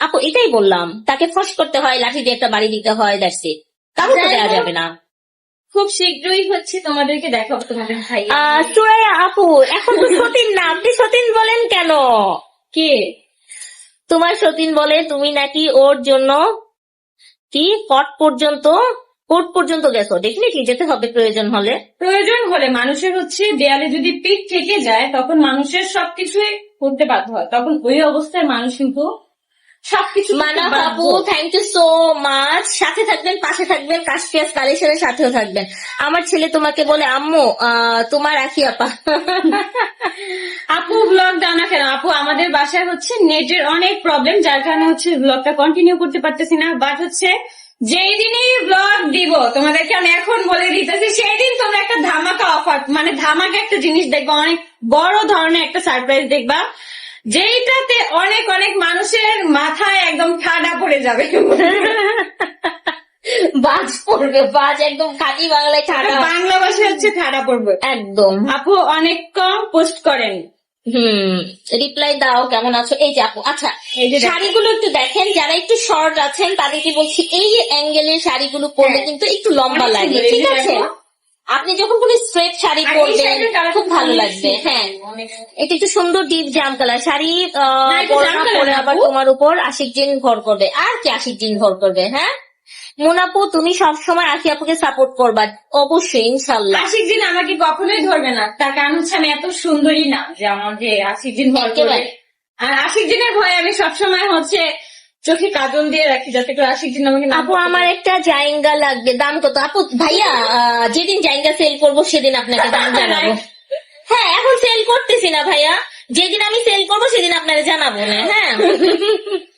আপু এটাই বললাম। তাকে ফস করতে হয় লাঠি দিয়ে একটা বাড়ি দিতে হয় দ্যাটস ইট কারও তো দেওয়া যাবে না। খুব শীঘ্রই হচ্ছে তোমাদেরকে দেখাবো তোমাদের ভাই। সুরাইয়া আপু এখন তো সতীন না আপনি সতীন বলেন কেন? কে? তোমার সতীন বলে তুমি নাকি ওর জন্য কি কট পর্যন্ত কোর্ট পর্যন্ত গেছো? ডেফিনেটলি যেতে হবে প্রয়োজন হলে। প্রয়োজন হলে মানুষের হচ্ছে দেয়ালে যদি পিঠ থেকে যায় তখন মানুষের সবকিছুই করতে বাধ্য হয়। তখন ওই অবস্থায় মানুষ কিন্তু সবকিছু মানা। আপু থ্যাংক ইউ সো মাচ সাথে থাকবেন পাশে থাকবেন কাশপিয়াস কালেকশনের সাথেও থাকবেন। আমার ছেলে তোমাকে বলে আম্মু তোমার আখি আপা। আপু ব্লগ দাও না কেন? আপু আমাদের বাসায় হচ্ছে নেটের অনেক প্রবলেম যার কারণে হচ্ছে ব্লগটা কন্টিনিউ করতে পারতেছি না। বাট হচ্ছে যেই দিনই ব্লগ দিব তোমাদেরকে আমি এখন বলে দিতেছি সেই দিন তোমরা একটা ধামাকা অফার মানে ধামাকা একটা জিনিস দেখবা অনেক বড় ধরনের একটা সারপ্রাইজ দেখবা। যেইটাতে অনেক অনেক মানুষের মাথায় একদম ঠাডা পড়ে যাবে। বাজ পড়বে বাজ একদম খাঁটি বাংলায় ছাড়া বাংলা ভাষায় হচ্ছে ঠাডা পড়বে। একদম। আপু অনেক কম পোস্ট করেন। হুম রিপ্লাই দাও কেমন আছো? এই যে আপু আচ্ছা শাড়িগুলো একটু দেখেন যারা একটু শর্ট আছেন তাদেরকে বলছি এই অ্যাঙ্গেলের শাড়িগুলো পরলে হ্যাঁ। কিন্তু একটু লম্বা লাগে ঠিক আছে। আপনি যখন কোনো স্ট্রেট শাড়ি পরবেন খুব ভালো লাগবে হ্যাঁ। অনেক এটা একটু সুন্দর ডিপ জাম কালার শাড়ি পরা আবার তোমার উপর আশিক জিন ভর করবে। আর কি আশিক জিন ভর করবে হ্যাঁ? মুনাপু তুমি সবসময় আশি আপুকে সাপোর্ট করবা অবশ্যই ইনশাল্লাহ আশিক দিন আমাকে কখনোই ধরবে না। তার কারণ হচ্ছে আমি এত সুন্দরী না যে আমাকে আশিক দিন ভর করবে। আর আশিক দিনের ভয়ে আমি সবসময় হচ্ছে চোখে কাজল দিয়ে রাখি যাতে করে আশিক দিন আমাকে আপু আমার একটা জাইঙ্গা লাগবে দাম কত? আপু ভাইয়া আহ, যেদিন জায়গা সেল করব সেদিন আপনাকে দাম জানাব। হ্যাঁ। এখন সেল করতেছি না ভাইয়া। যেদিন আমি সেল করব সেদিন আপনাকে জানাব না হ্যাঁ?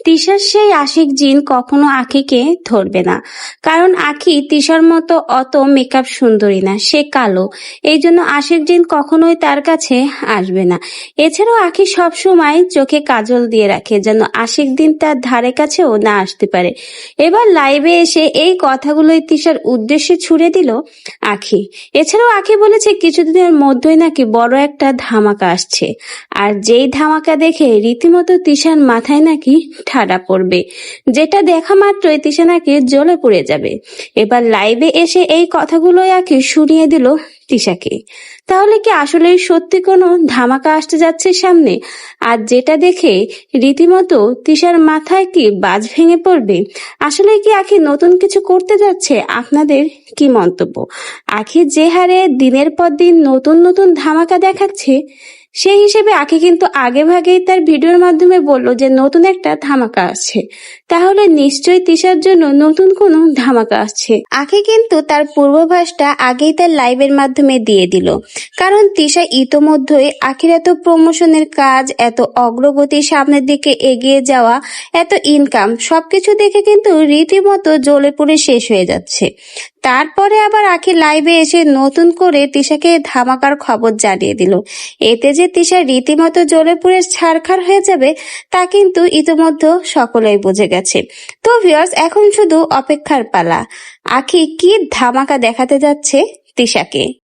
তিশার সেই আশিক জিন কখনো আখিকে ধরবে না। কারণ আখি তিশার মতো অত মেকআপ সুন্দরী না, সে কালো। এই জন্য আশিক জিন কখনোই তার কাছে আসবে না। এছাড়াও আখি সবসময় চোখে কাজল দিয়ে রাখে, যেন আশিক দিন তার ধারে কাছেও না আসতে পারে। এবার লাইভে এসে এই কথাগুলোই তিশার উদ্দেশ্যে ছুড়ে দিল আখি। এছাড়াও আখি বলেছে, কিছুদিনের মধ্যেই নাকি বড় একটা ধামাকা আসছে। আর যেই ধামাকা দেখে রীতিমতো তিশার মাথায় নাকি ঠাডা পড়বে। যেটা দেখা মাত্রই তিশা নাকি জ্বলে পড়ে যাবে। এবার লাইভে এসে এই কথাগুলোই আখি শুনিয়ে দিল তিশাকে। তাহলে কি আসলে সত্যি কোনো ধামাকা আসতে যাচ্ছে সামনে? আর যেটা দেখে রীতিমতো তিশার মাথায় কি বাজ ভেঙে পড়বে? আসলে কি আখি নতুন কিছু করতে যাচ্ছে? আপনাদের কি মন্তব্য? আখি যে হারে দিনের পর দিন নতুন নতুন ধামাকা দেখাচ্ছে? সেই হিসেবে আখি কিন্তু আগে ভাগেই তার ভিডিওর মাধ্যমে বলল যে নতুন একটা ধামাকা আসছে। তাহলে নিশ্চয়ই তিশার জন্য নতুন কোনো ধামাকা আসছে। আখি কিন্তু তার পূর্বাভাসটা আগেই তার লাইভের মাধ্যমে দিয়ে দিল। কারণ তিশা ইতোমধ্যেই আখির এত প্রমোশনের কাজ, এত অগ্রগতি সামনের দিকে এগিয়ে যাওয়া, এত ইনকাম সবকিছু দেখে কিন্তু রীতিমতো জ্বলে পুড়ে শেষ হয়ে যাচ্ছে। তারপরে আবার আখি লাইভে এসে নতুন করে তিশাকে ধামাকার খবর জানিয়ে দিল। এতে যে তিশা রীতিমতো জ্বলে পুড়ে ছারখার হয়ে যাবে, তা কিন্তু ইতিমধ্যে সকলেই বুঝে গেছে। তো ভিউয়ার্স এখন শুধু অপেক্ষার পালা। আখি কি ধামাকা দেখাতে যাচ্ছে তিশাকে?